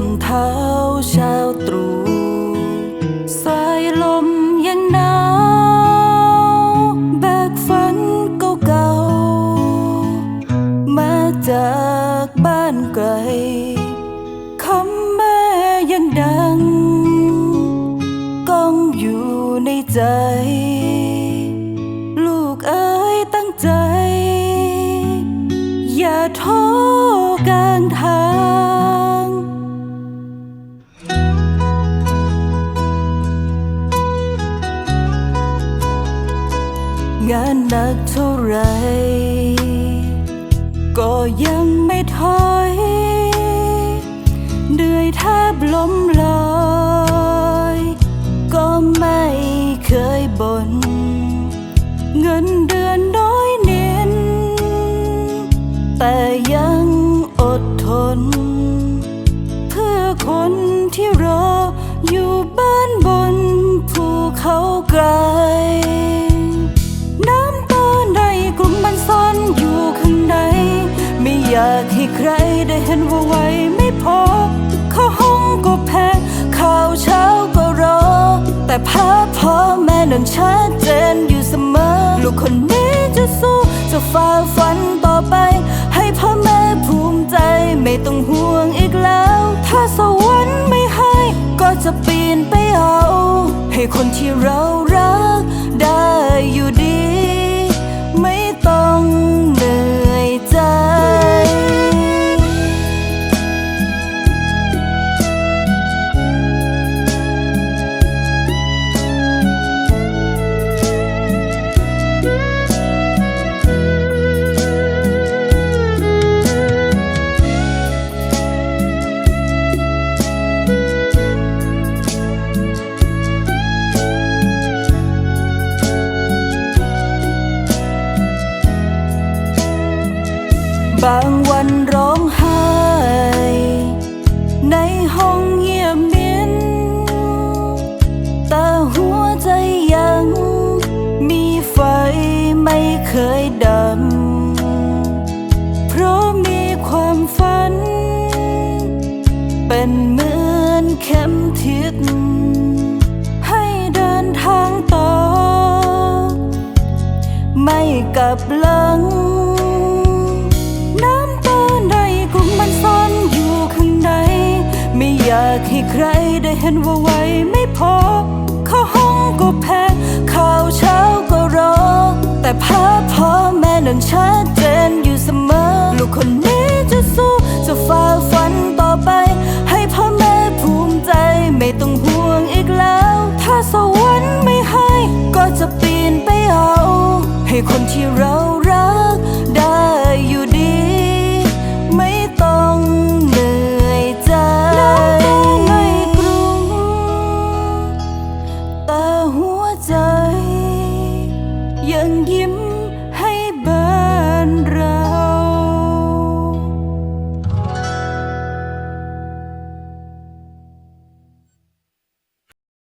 ำเท้าช้าตรู่สายลมยังหนาวแบกฝันเก่าๆ มาจากบ้านไกลคำแม่ยังดัง ก้องอยู่ในใจ ลูกเอ๋ยตั้งใจ อย่าท้อกล งานหนักเท่าไร ก็ยังไม่ถอยเหนื่อยแทบล้มลอยก็ไม่เคยบน่นเงินเดือนน้อยเน้น แต่ยังอดทน เพื่อคนที่รออยู่บ้าน ได้เห็นว่าไหวไม่พอเข้าห้องก็แพ้ข้าวเช้าก็รอ แต่ภาพพ่อแม่นั้นชัดเจนอยู่เสมอ ลูกคนนี้จะสู้จะฝ่าฟันต่อไป ให้พ่อแม่ภูมิใจไม่ต้องห่วงอีกแล้ว ถ้าสวรรค์ไม่ให้ ก็จะปีนไปเอา ให้คนที่เรา บางวันร้องไห้ ในห้องเงียบมินแต่หัวใจยังมีไฟไม่เคยดำ เพราะมีความฝัน เป็นเหมือนเข็มทิศให้เดินทางต่อ ไม่กลับหลังากให้ใครได้เห็นว่าไหวไม่พอ เข้าห้องก็แพ้